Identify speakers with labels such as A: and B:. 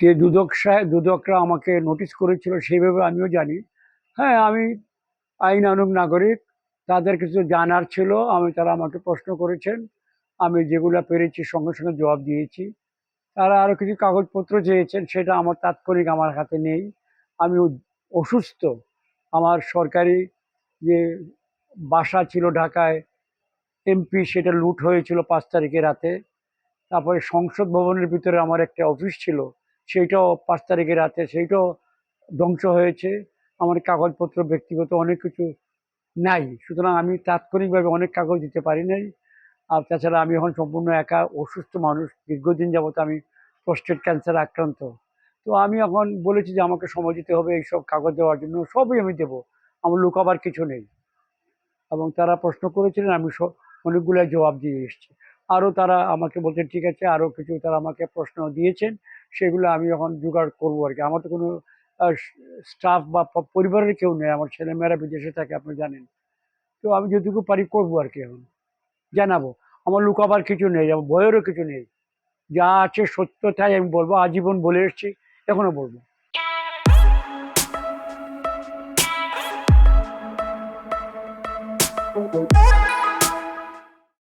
A: যে দুদক সাহেব, দুদকরা আমাকে নোটিশ করেছিল, সেইভাবে আমিও জানি। হ্যাঁ আমি আইনানুগ নাগরিক, তাদের কিছু জানার ছিল, আমি তারা আমাকে প্রশ্ন করেছেন, আমি যেগুলো পেরেছি সঙ্গে সঙ্গে জবাব দিয়েছি। তারা আরও কিছু কাগজপত্র চেয়েছেন, সেটা আমার তাৎক্ষণিক আমার হাতে নেই। আমি অসুস্থ। আমার সরকারি যে বাসা ছিল ঢাকায়, এমপি, সেটা লুট হয়েছিল পাঁচ তারিখে রাতে। তারপরে সংসদ ভবনের ভিতরে আমার একটা অফিস ছিল। সেইটাও পাঁচ তারিখে রাতে সেইটাও ধ্বংস হয়েছে। আমার কাগজপত্র ব্যক্তিগত অনেক কিছু নাই। সুতরাং আমি তাৎক্ষণিকভাবে অনেক কাগজ দিতে পারি নাই। আর তাছাড়া আমি এখন সম্পূর্ণ একা অসুস্থ মানুষ। দীর্ঘদিন যাবত আমি প্রস্টেট ক্যান্সার আক্রান্ত। তো আমি এখন বলেছি যে আমাকে সময় দিতে হবে এইসব কাগজ দেওয়ার জন্য। সবই আমি দেবো। আমার লুকাবার কিছু নেই। এবং তারা প্রশ্ন করেছিলেন, আমি সব অনেকগুলো জবাব দিয়ে এসেছি। আরও তারা আমাকে বলছেন, ঠিক আছে আরও কিছু তারা আমাকে প্রশ্ন দিয়েছেন, সেগুলো আমি এখন জোগাড় করব আর কি আমার তো কোনো স্টাফ বা পরিবারের কেউ নেই, আমার ছেলেমেয়েরা বিদেশে থাকে, আপনি জানেন। তো আমি যেটুকু পারি করব আর কি এখন। জানাব। আমার লুকাবার কিছু নেই, আমার ভয়েরও কিছু নেই। যা আছে সত্যতাই আমি বলব, আজীবন বলে এসেছি, এখনও বলব।
B: Thank you.